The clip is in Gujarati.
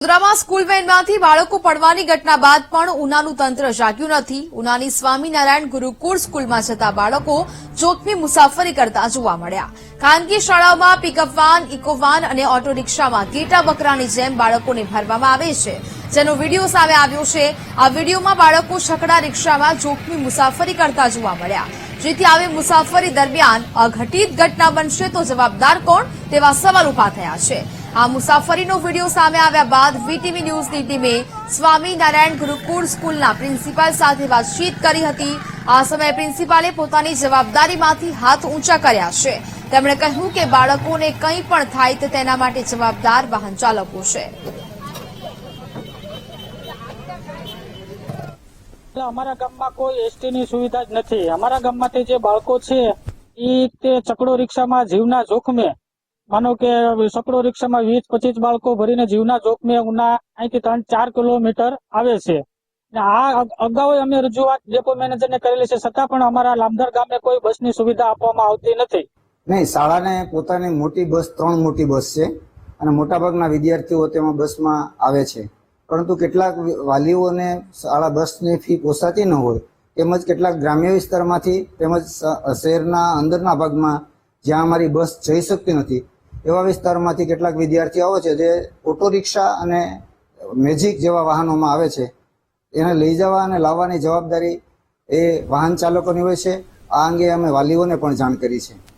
વડોદરામાં સ્કૂલ વેનમાંથી બાળકો પડવાની ઘટના બાદ પણ ઉનાનું તંત્ર જાગ્યું નથી. ઉનાની સ્વામિનારાયણ ગુરુકુળ સ્કૂલમાં જતા બાળકો જોખમી મુસાફરી કરતા જોવા મળ્યા. ખાનગી શાળાઓમાં પિકઅપ વાન ઇકો વાન અને ઓટો રિક્ષામાં ઘેટા બકરાની જેમ બાળકોને ભરવામાં આવે છે. જેનો વીડિયો સામે આવ્યો છે. આ વિડીયોમાં બાળકો છકડા રિક્ષામાં જોખમી મુસાફરી કરતા જોવા મળ્યા. જેથી આવી મુસાફરી દરમિયાન અઘટિત ઘટના બનશે તો જવાબદાર કોણ તેવા સવાલ ઊભા થયા છે. આ મુસાફરીનો વીડિયો સામે આવ્યા બાદ વીટીવી ન્યૂઝની ટીમે સ્વામિનારાયણ ગુરુકુળ સ્કૂલના પ્રિન્સિપાલ સાથે વાતચીત કરી હતી. આ સમયે પ્રિન્સિપાલે પોતાની જવાબદારીમાંથી હાથ ઊંચા કર્યા છે. તેમણે કહ્યું કે બાળકોને કંઈ પણ થાય તો તેના માટે જવાબદાર વાહન ચાલકો છે. અમારા ગામમાં કોઈ એસટી ની સુવિધા જ નથી. અમારા ગામમાંથી જે બાળકો છે એ તે ચકડો રિક્ષામાં જીવના જોખમે માનો કે સકડો રિક્ષામાં વીસ પચીસ બાળકો ભરીને જીવના જોખમે ઉના અહીંથી ત્રણ ચાર કિલોમીટર આવે છે. આ અગ- અગાઉ અમે રજૂઆત ડેપો મેનેજરને કરેલી છે, છતાં પણ અમારા લામધર ગામે કોઈ બસની સુવિધા આપવામાં આવતી નથી. નહીં, શાળાને પોતાની મોટી બસ, ત્રણ મોટી બસ છે અને મોટાભાગના વિદ્યાર્થીઓ તેમાં બસમાં આવે છે. પરંતુ કેટલાક વાલીઓને શાળા બસની ફી પોસાતી ન હોય, તેમજ કેટલાક ગ્રામ્ય વિસ્તારમાંથી તેમજ શહેરના અંદરના ભાગમાં જ્યાં અમારી બસ જઈ શકતી નથી એવા વિસ્તારમાંથી કેટલાક વિદ્યાર્થીઓ છે જે ઓટો રિક્ષા અને મેજિક જેવા વાહનોમાં આવે છે. એને લઈ જવા અને લાવવાની જવાબદારી એ વાહન ચાલકોની હોય છે. આ અંગે અમે વાલીઓને પણ જાણ કરી છે.